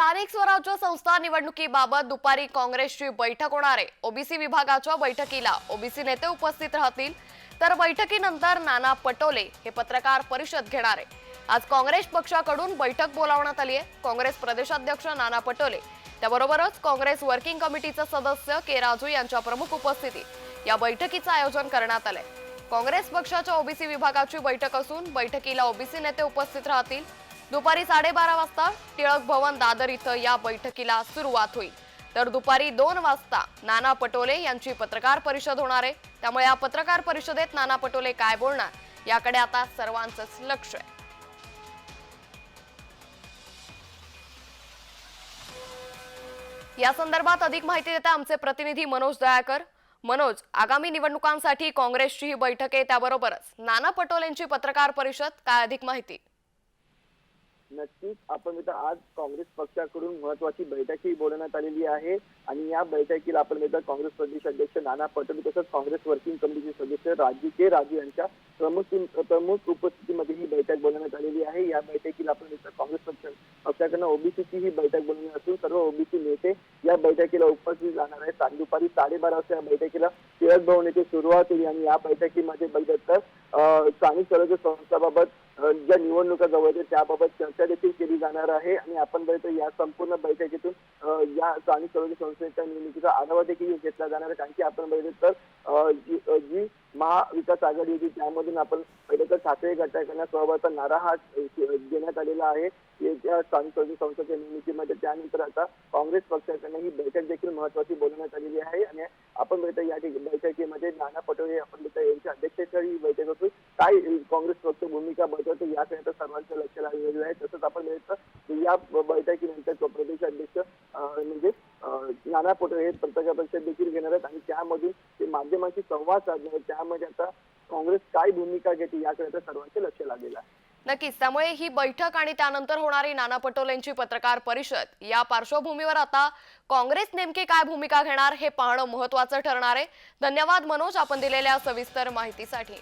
स्थानिक स्वराज्य संस्था निवडणुकीबाबत दुपारी काँग्रेसची बैठक होणार आहे. ओबीसी विभागाच्या बैठकीला ओबीसी नेते उपस्थित राहतील. तर बैठकीनंतर नाना पटोले हे पत्रकार परिषद घेणार आहे. आज काँग्रेस पक्षाकडून बैठक बोलावण्यात आली आहे. काँग्रेस प्रदेशाध्यक्ष नाना पटोले त्याबरोबरच काँग्रेस वर्किंग कमिटीचे सदस्य के राजू यांच्या प्रमुख उपस्थितीत या बैठकीचं आयोजन करण्यात आलंय. काँग्रेस पक्षाच्या ओबीसी विभागाची बैठक असून बैठकीला ओबीसी नेते उपस्थित राहतील. दुपारी साडेबारा वाजता टिळक भवन दादर इथं या बैठकीला सुरुवात होईल. तर दुपारी दोन वाजता नाना पटोले यांची पत्रकार परिषद होणार आहे. त्यामुळे या पत्रकार परिषदेत नाना पटोले काय बोलणार याकडे आता सर्वांचंच लक्ष आहे. या संदर्भात अधिक माहिती देता आमचे प्रतिनिधी मनोज दयाकर. मनोज आगामी निवडणुकांसाठी काँग्रेसची ही बैठक आहे त्याबरोबरच नाना पटोलेंची पत्रकार परिषद काय अधिक माहिती? नक्कीच आपण मित्र आज काँग्रेस पक्षाकडून महत्वाची बैठकही बोलवण्यात आलेली आहे आणि या बैठकीला आपण मित्र काँग्रेस प्रदेश अध्यक्ष नाना पटोले तसंच काँग्रेस वर्किंग कमिटीचे सदस्य राजू के राजू यांच्या प्रमुख प्रमुख उपस्थितीमध्ये ही बैठक बोलवण्यात आलेली आहे. या बैठकीला आपण मित्र काँग्रेस पक्ष पक्षाकडनं ओबीसीची ही बैठक बोलवली असून सर्व ओबीसी नेते या बैठकीला उपस्थित राहणार आहेत. दुपारी साडेबारा वाजता या बैठकीला टिळक भवन येथे सुरुवात होईल आणि या बैठकीमध्ये बघितलं तर स्थानिक स्वराज्य संस्थाबाबत ज्या निवडणुका जवळ आहेत त्याबाबत चर्चा देखील केली जाणार आहे. आणि आपण बघितलं या संपूर्ण बैठकीतून या स्थानिक स्वराज्य संस्थेच्या निवडणुकीचा आढावा देखील घेतला जाणार आहे. कारण की आपण बघितलं तर जी जी महाविकास आघाडी होती त्यामधून आपण पहिले तर ठाकरे गटाकडनं सहभागाचा नारा हा देण्यात आलेला आहे. या स्थानिक स्वराज्य संस्थेच्या निवडणुकीमध्ये त्यानंतर आता काँग्रेस पक्षाकडनं ही बैठक देखील महत्वाची बोलवण्यात आलेली आहे. आणि आपण बघितलं या बैठकीमध्ये नाना पटोले आपण बघितलं यांच्या अध्यक्षतेखाली बैठक होती काय काँग्रेस पक्ष भूमिका बजावतो याकडे आता सर्वांचं लक्ष लागलेलं आहे. तसंच आपण बघितलं या बैठकीनंतर प्रदेशाध्यक्ष म्हणजे नाना पटोले हे पत्रकार परिषद देखील घेणार आहेत. आणि त्यामधून ते माध्यमांशी संवाद साधणार आहेत. त्यामध्ये आता काँग्रेस काय भूमिका घेते याकडे आता सर्वांचे लक्ष लागलेलं आहे. नक्कीच. त्यामुळे ही बैठक आणि त्यानंतर होणारी नाना पटोलेंची पत्रकार परिषद या पार्श्वभूमीवर आता काँग्रेस नेमकी काय भूमिका घेणार हे पाहणं महत्वाचं ठरणार आहे. धन्यवाद मनोज आपण दिलेल्या सविस्तर माहितीसाठी.